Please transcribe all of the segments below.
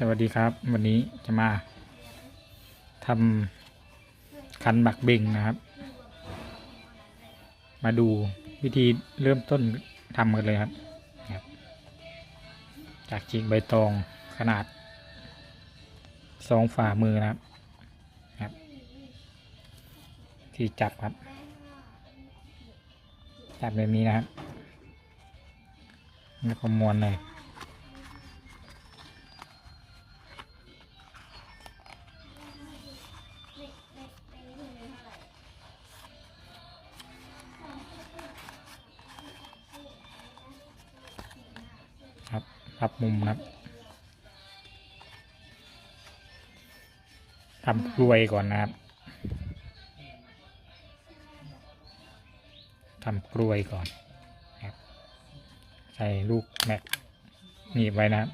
สวัสดีครับ วันนี้จะมาทำคันบักเบงนะครับ มาดูวิธีเริ่มต้นทำกันเลยครับ จากฉีกใบตองขนาดสองฝ่ามือนะครับครับ ที่จับครับ จับแบบนี้นะครับ แล้วก็ม้วนเลย มุมนะครับทำกลวยก่อนนะครับทำกลวยก่อนใส่ลูกแม็กหนีบไว้นะครับ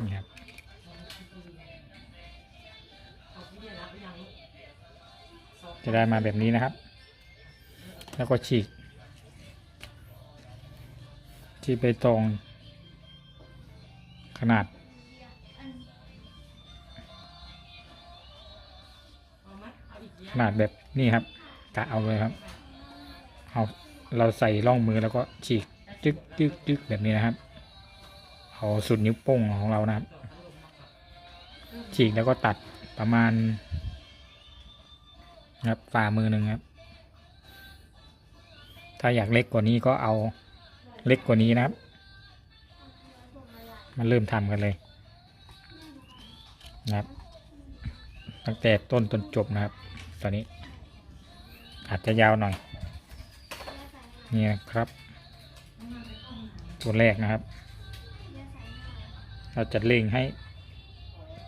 นี่ครับ จะได้มาแบบนี้นะครับ แล้วก็ฉีกฉีกไปตรงขนาดขนาดแบบนี้ครับกะเอาเลยครับ เอาเราใส่ร่องมือแล้วก็ฉีกจึ๊กจึ๊กจึ๊กแบบนี้นะครับ เอาสุดนิ้วโป้งของเรานะครับ ฉีกแล้วก็ตัดประมาณ ครับฝ่ามือหนึ่งครับ ถ้าอยากเล็กกว่านี้ก็เอาเล็กกว่านี้นะครับมาเริ่มทำกันเลยนะครับ ตั้งแต่ต้นจนจบนะครับ ตอนนี้ อาจจะยาวหน่อย นี่นะครับตัวแรกนะครับ เราจะเล็งให้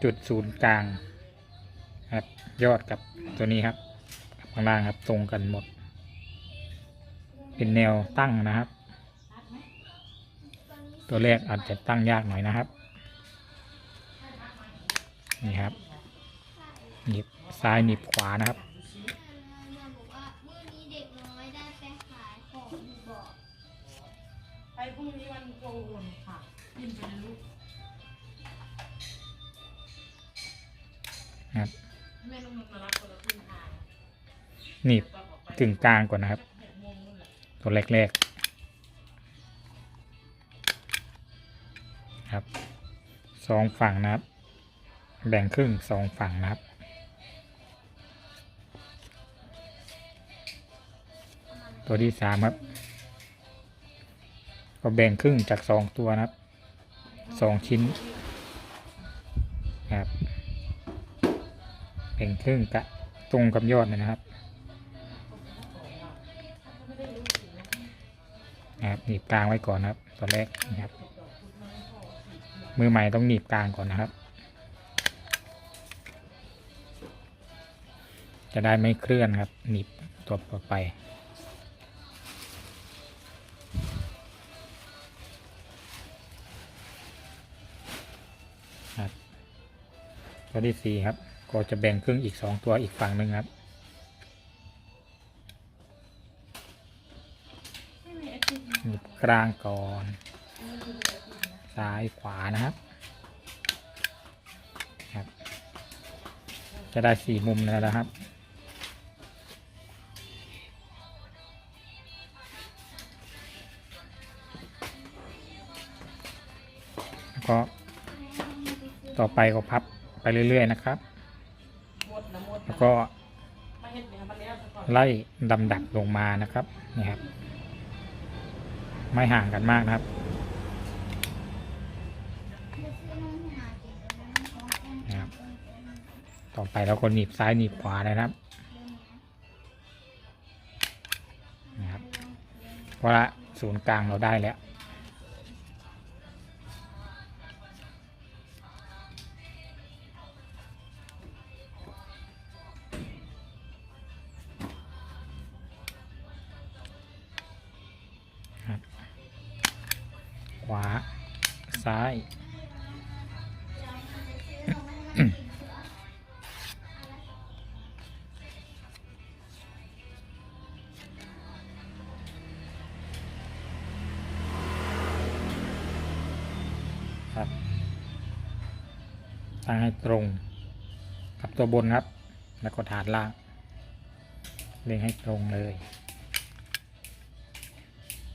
จุดศูนย์กลางครับยอดกับตัวนี้ครับ ข้างล่างครับ ตรงกันหมด เป็นแนวตั้งนะครับ ตัวแรกอาจจะตั้งยากหน่อยนะครับ นี่ครับหนีบซ้ายหนีบขวานะครับมาบอกว่าเมื่อนี้เด็กน้อยได้ไปขายของอยู่บอกไปพรุ่งนี้วันโกนค่ะกินไปเลยลูกครับ หนีบกึ่งกลางก่อนนะครับ ตัวแรกๆครับสองฝั่งนะครับ แบ่งครึ่งสองฝั่งนะครับตัวที่สามครับ ก็แบ่งครึ่งจากสองตัวนะครับสองชิ้นครับแบ่งครึ่งกะตรงกับยอดนะครับ นะครับหนีบกลางไว้ก่อนนะครับตัวแรกนะครับ มือใหม่ต้องหนีบกลางก่อนนะครับ จะได้ไม่เคลื่อนครับ หนีบตัวต่อไปครับตัวที่สี่ครับ ก็จะแบ่งครึ่งอีกสองตัวอีกฝั่งหนึ่งครับ กลางก่อน ซ้ายขวานะครับครับ จะได้สี่มุมแล้วนะครับแล้วก็ต่อไปก็พับไปเรื่อย ๆ นะครับ แล้วก็มาเห็ดเนี่ยมาแล้วซะก่อนไล่ดำดับลงมานะครับนี่ครับ ไม่ห่างกันมากนะครับ นะครับ ต่อไปเราก็หนีบซ้ายหนีบขวานะครับนะครับเพราะว่าศูนย์กลางเราได้แล้ว ครับ ขวา ซ้าย ครับ ตั้งให้ตรง กับตัวบนครับ แล้วก็ฐานล่างเล็งให้ตรงเลย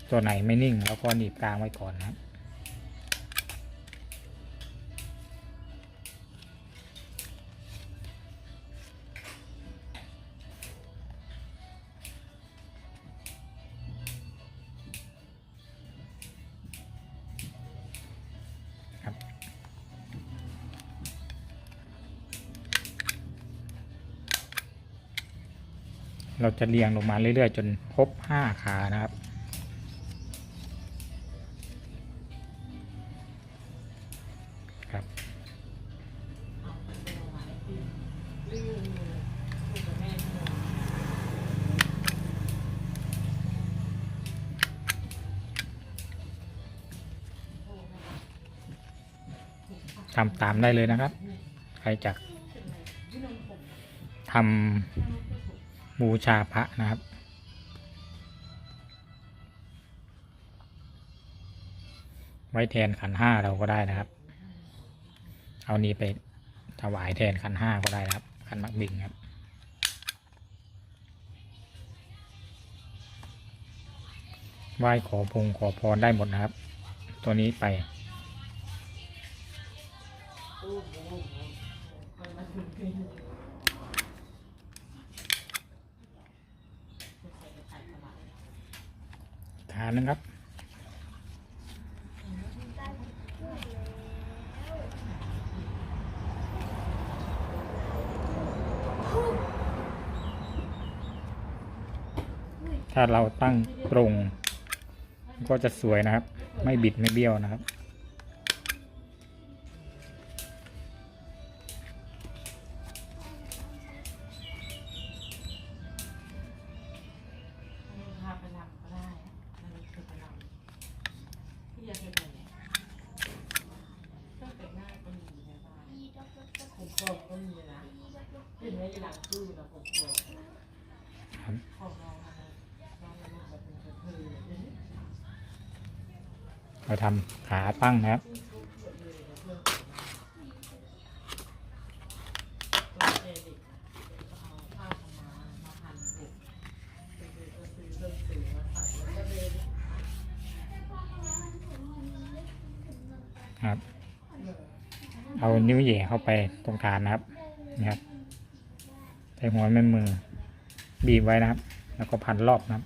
ตัวไหนไม่นิ่งเราก็หนีบกลางไว้ก่อนนะครับเราจะเรียงลงมาเรื่อยๆ จนครบห้าขานะครับ ทำตามได้เลยนะครับ ใครจะทำบูชาพระนะครับ ไว้แทนขันห้าเราก็ได้นะครับ เอานี้ไปถวายแทนขันห้าก็ได้นะครับ ขันมักบิงครับไหว้ขอพงขอพรได้หมดนะครับ ตัวนี้ไปานนะครับ ถ้าเราตั้งตรง ก็จะสวยนะครับ ไม่บิดไม่เบี้ยวนะครับ ด็อกด็อกผมโกรธก็มีนะขึ้นไว้หลังตู้นะผมโกรธครับองเรานะเราเราแบบเป็นกระเทยเราทำขาตั้งนะครับ ตัวเจดิกเอาผ้าขมามาหั่นปุกเด็กๆก็ซื้อเรื่องสีมาใส่แล้วก็เลย ครับ เอานิ้วแหย่เข้าไปตรงฐานนะครับนี่ครับใส่หัวแม่มือ บีบไว้นะครับ แล้วก็พันรอบนะครับ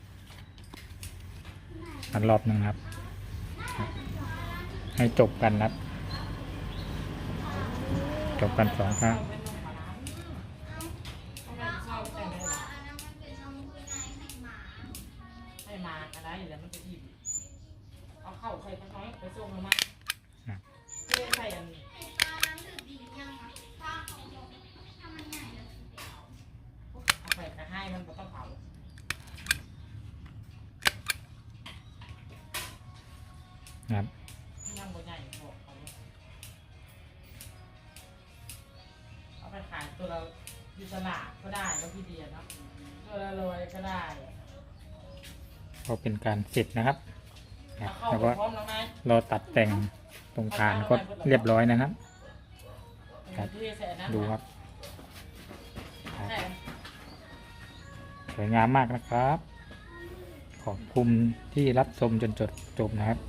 พันรอบหนึ่งครับ ให้จบกันนะครับ จบกันสองครั้งชอบแต่งว่าอันนั้นมันเป็นน้องผู้นายให้หมาให้มาก็ได้แล้วมันจะอิ่มเอาเข้าใส่กระน้อยไปส่งมาเพื่อใส่อันนี้ ไอ้ปลานั้นถือดียังอะปลาของยงถ้ามันใหญ่แล้วถือไปเอา เอาไปกระให้มันก็ต้องเผา นะ ครับย่างบนใหญ่บอกเขาเอาไปขายตัวเราอยู่ตลาดก็ได้แล้วพี่เดียเนาะตัวละร้อยก็ได้ก็เป็นการเสร็จนะครับครัเอาบเข้าแล้วไปก็พร้อมแล้วไหมเราตัดแต่งตรงฐานก็เรียบร้อยนะครับครับที่ใส่อันนั้นดูครับครับใช่สวยงามมากนะครับ ขอบคุณที่รับชมจนจบจบนะครับใส่